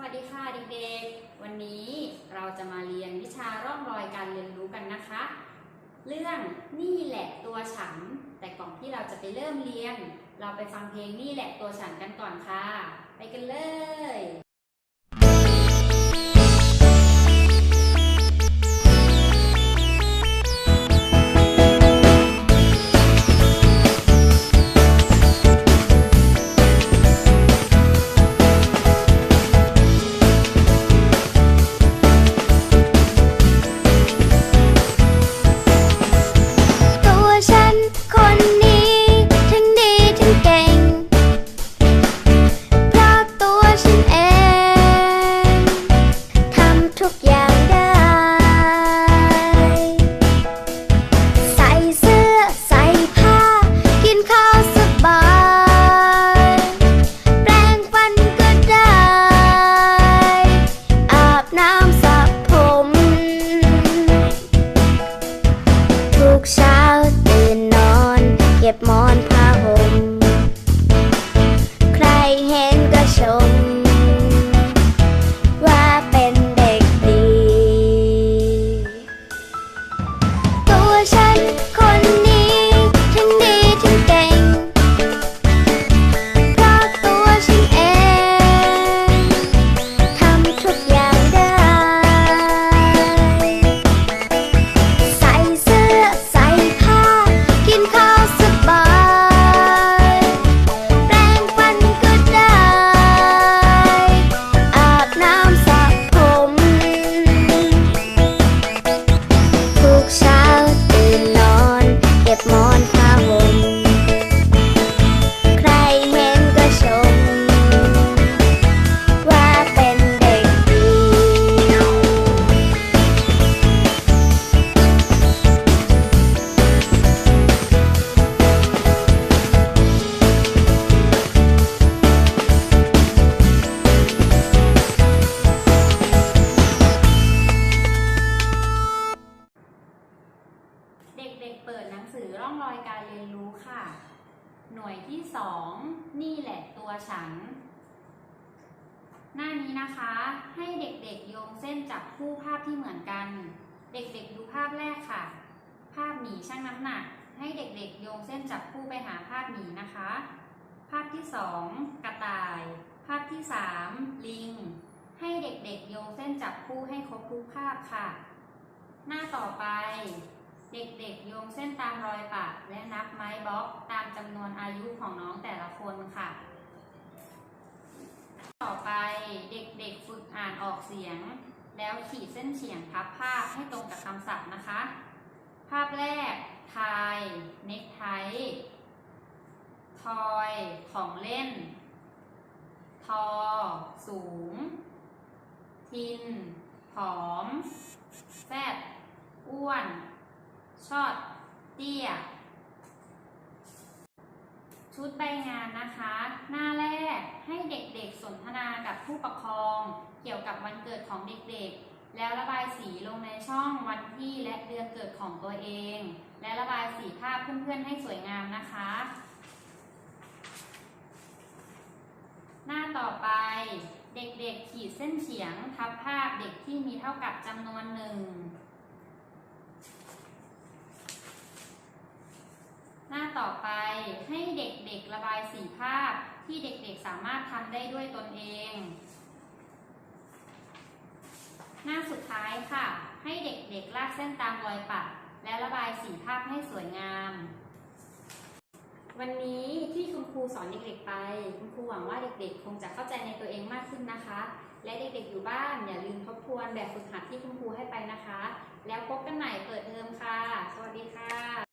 วัสดีค่ะเด็กๆ วันนี้เราจะมาเรียนวิชาร่องรอยการเรียนรู้กันนะคะ เรื่องนี่แหละตัวฉัน แต่ก่อนที่เราจะไปเริ่มเรียน เราไปฟังเพลงนี่แหละตัวฉันกันก่อนค่ะ ไปกันเลย เก็ ด็กๆ เปิดหนังสือร่องรอยการเรียนรู้ค่ะ หน่วยที่สองนี่แหละตัวฉัน หน้านี้นะคะให้เด็กๆโยงเส้นจับคู่ภาพที่เหมือนกัน เด็กๆดูภาพแรกค่ะ ภาพหมีชั่งน้ำหนัก ให้เด็กๆ โยงเส้นจับคู่ไปหาภาพหมีนะคะ ภาพที่สองกระต่าย ภาพที่สามลิง ให้เด็กๆ โยงเส้นจับคู่ให้ครบทุกภาพค่ะ หน้าต่อไป เด็กๆโยงเส้นตามรอยปะและนับไม้บล็อกตามจำนวนอายุของน้องแต่ละคนค่ะ ต่อไปเด็กๆฝึกอ่านออกเสียง แล้วขีดเส้นเฉียงพับภาพให้ตรงกับคำศัพท์นะคะ ภาพแรกทายเน็กไททอยของเล่น ทอ สูง ทิน ผอม แฟดอ้วน ชอดเตี้ย ชุดใบงานนะคะ หน้าแรกให้เด็กๆสนทนากับผู้ปกครอง เกี่ยวกับวันเกิดของเด็กๆ แล้วระบายสีลงในช่องวันที่และเดือนเกิดของตัวเอง และระบายสีภาพเพื่อนๆให้สวยงามนะคะ หน้าต่อไปเด็กๆขีดเส้นเฉียงทับภาพเด็กที่มีเท่ากับจำนวนหนึ่ง หน้าต่ อไปให้เด็กๆระบายสีภาพที่เด็กๆสามารถทำได้ด้วยตนเอง หน้าสุดท้ายค่ะ ให้เด็กๆลากเส้นตามรอยปัดและระบายสีภาพให้สวยงาม วันนี้ที่คุณครูสอนเด็กๆไป คุณครูหวังว่าเด็กๆ คงจะเข้าใจในตัวเองมากขึ้นนะคะ และเด็กๆอยู่บ้านอย่าลืมทบทวนแบบฝึกหัดที่คุณครูให้ไปนะคะ แล้วพบกันใหม่เปิดเทอมค่ะ สวัสดีค่ะ